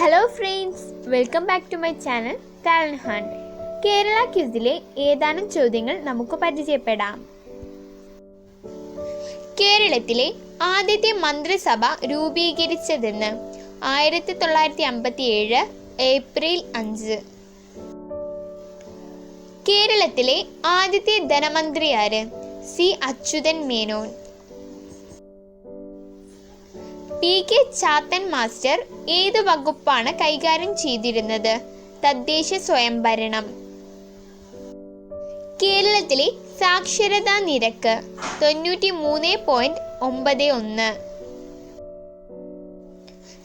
Hello friends welcome back to my channel talent hunt Kerala ക്യൂസിലെ ഏതാനും ചോദ്യങ്ങൾ നമുക്ക് പരിചയപ്പെടാം. കേരളത്തിലെ ആദ്യത്തെ മന്ത്രിസഭ രൂപീകരിച്ചതെന്ന് ആയിരത്തി തൊള്ളായിരത്തി അമ്പത്തി ഏഴ് ഏപ്രിൽ അഞ്ച്. കേരളത്തിലെ ആദ്യത്തെ ധനമന്ത്രി ആര് C Achuthan Menon. P K Chathan master ഏത് വകുപ്പാണ് കൈകാര്യം ചെയ്തിരുന്നത്? തദ്ദേശ സ്വയംഭരണം. കേരളത്തിലെ സാക്ഷരതാ നിരക്ക് തൊണ്ണൂറ്റി മൂന്ന് പോയിന്റ് ഒമ്പത് ഒന്ന്.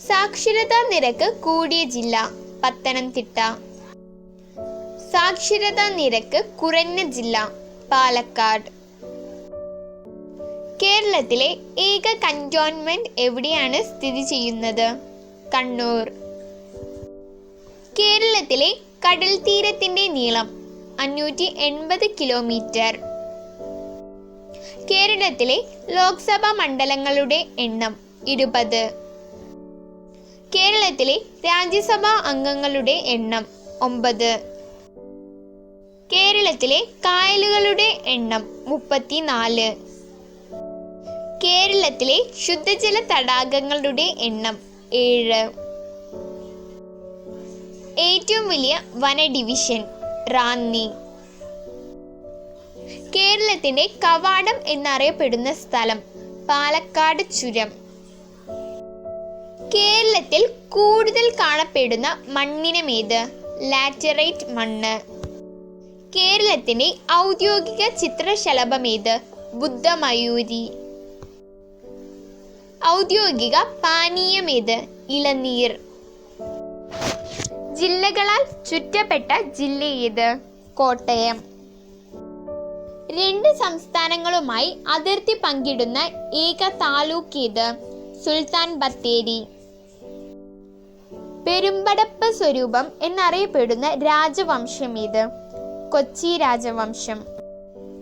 സാക്ഷരതാ നിരക്ക് കൂടിയ ജില്ല പത്തനംതിട്ട. സാക്ഷരതാ നിരക്ക് കുറഞ്ഞ ജില്ല പാലക്കാട്. കേരളത്തിലെ ഏക കന്റോൺമെന്റ് എവിടെയാണ് സ്ഥിതി ചെയ്യുന്നത്? കണ്ണൂർ. കേരളത്തിലെ കടൽ തീരത്തിന്റെ നീളം അഞ്ഞൂറ്റി എൺപത് കിലോമീറ്റർ. കേരളത്തിലെ ലോക്സഭാ മണ്ഡലങ്ങളുടെ എണ്ണം ഇരുപത്. കേരളത്തിലെ രാജ്യസഭാ അംഗങ്ങളുടെ എണ്ണം ഒമ്പത്. കേരളത്തിലെ കായലുകളുടെ എണ്ണം മുപ്പത്തിനാല്. കേരളത്തിലെ ശുദ്ധജല തടാകങ്ങളുടെ എണ്ണം ഏഴ്. ഏറ്റവും വലിയ വന ഡിവിഷൻ റാന്നി. കേരളത്തിന്റെ കവാടം എന്നറിയപ്പെടുന്ന സ്ഥലം പാലക്കാട് ചുരം. കേരളത്തിൽ കൂടുതൽ കാണപ്പെടുന്ന മണ്ണിനമേത് ലാറ്ററൈറ്റ് മണ്ണ്. കേരളത്തിന്റെ ഔദ്യോഗിക ചിത്രശലഭമേത് ബുദ്ധമയൂരി. ഔദ്യോഗിക പാനീയമേത് ഇളനീർ. ജില്ലകളാൽ ചുറ്റപ്പെട്ട ജില്ല ഏത് കോട്ടയം. രണ്ട് സംസ്ഥാനങ്ങളുമായി അതിർത്തി പങ്കിടുന്ന ഏക താലൂക്ക് ഏത്? സുൽത്താൻ ബത്തേരി. പെരുമ്പടപ്പ് സ്വരൂപം എന്നറിയപ്പെടുന്ന രാജവംശം ഏത്? കൊച്ചി രാജവംശം.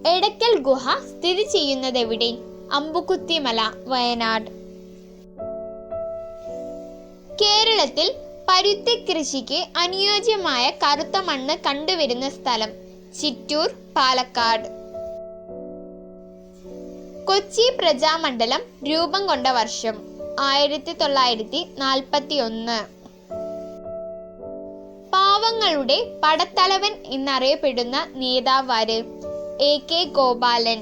എടക്കൽ ഗുഹ സ്ഥിതി ചെയ്യുന്നത് എവിടെ അമ്പുകുത്തിമല വയനാട്. കേരളത്തിൽ പരുത്തി കൃഷിക്ക് അനുയോജ്യമായ കറുത്ത മണ്ണ് കണ്ടുവരുന്ന സ്ഥലം ചിറ്റൂർ പാലക്കാട്. കൊച്ചി പ്രജാമണ്ഡലം രൂപം കൊണ്ട വർഷം ആയിരത്തി തൊള്ളായിരത്തി നാൽപ്പത്തി ഒന്ന് പാവങ്ങളുടെ പടത്തലവൻ എന്നറിയപ്പെടുന്ന നേതാവാര് എ കെ ഗോപാലൻ.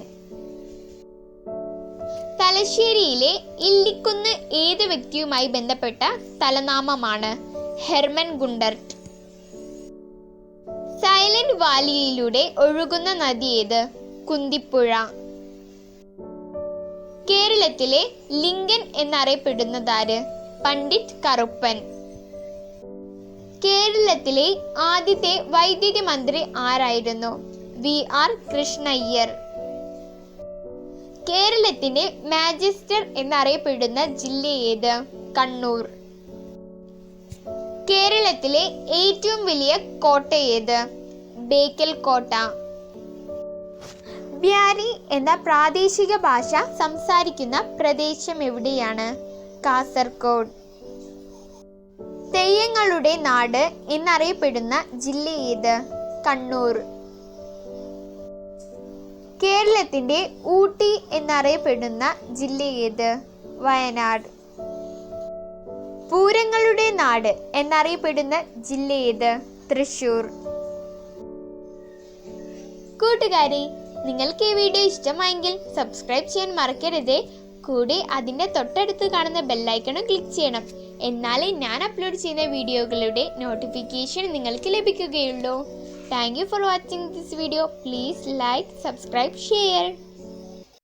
തലശ്ശേരിയിലെ ഇല്ലിക്കുന്ന് ഏത് വ്യക്തിയുമായി ബന്ധപ്പെട്ട തലനാമമാണ്? Hermann Gundert. സൈലന്റ് വാലിയിലൂടെ ഒഴുകുന്ന നദി ഏത്? കുന്തിപ്പുഴ. കേരളത്തിലെ ലിംഗൻ എന്നറിയപ്പെടുന്നതാര്? പണ്ഡിറ്റ് കറുപ്പൻ. കേരളത്തിലെ ആദ്യത്തെ വൈദ്യുതി മന്ത്രി ആരായിരുന്നു? V R Krishna Iyer. കേരളത്തിന്റെ മാജിസ്റ്റർ എന്നറിയപ്പെടുന്ന ജില്ല ഏത്? കണ്ണൂർ. കേരളത്തിലെ ഏറ്റവും വലിയ കോട്ട ഏത്? ബേക്കൽ കോട്ട. ബ്യാരി എന്ന പ്രാദേശിക ഭാഷ സംസാരിക്കുന്ന പ്രദേശം എവിടെയാണ്? കാസർഗോഡ് തെയ്യങ്ങളുടെ നാട് എന്നറിയപ്പെടുന്ന ജില്ല ഏത്? കണ്ണൂർ. കേരളത്തിന്റെ ഊട്ടി എന്നറിയപ്പെടുന്ന ജില്ല ഏത്? വയനാട്. പൂരങ്ങളുടെ നാട് എന്നറിയപ്പെടുന്ന ജില്ല ഏത്? തൃശൂർ കൂട്ടുകാരെ നിങ്ങൾക്ക് ഈ വീഡിയോ ഇഷ്ടമായെങ്കിൽ സബ്സ്ക്രൈബ് ചെയ്യാൻ മറക്കരുത്. കൂടെ അതിന്റെ തൊട്ടടുത്ത് കാണുന്ന ബെല്ലൈക്കണും ക്ലിക്ക് ചെയ്യണം. എന്നാലേ ഞാൻ അപ്ലോഡ് ചെയ്യുന്ന വീഡിയോകളുടെ നോട്ടിഫിക്കേഷൻ നിങ്ങൾക്ക് ലഭിക്കുകയുള്ളൂ. Thank you for watching this video. Please like, subscribe, share.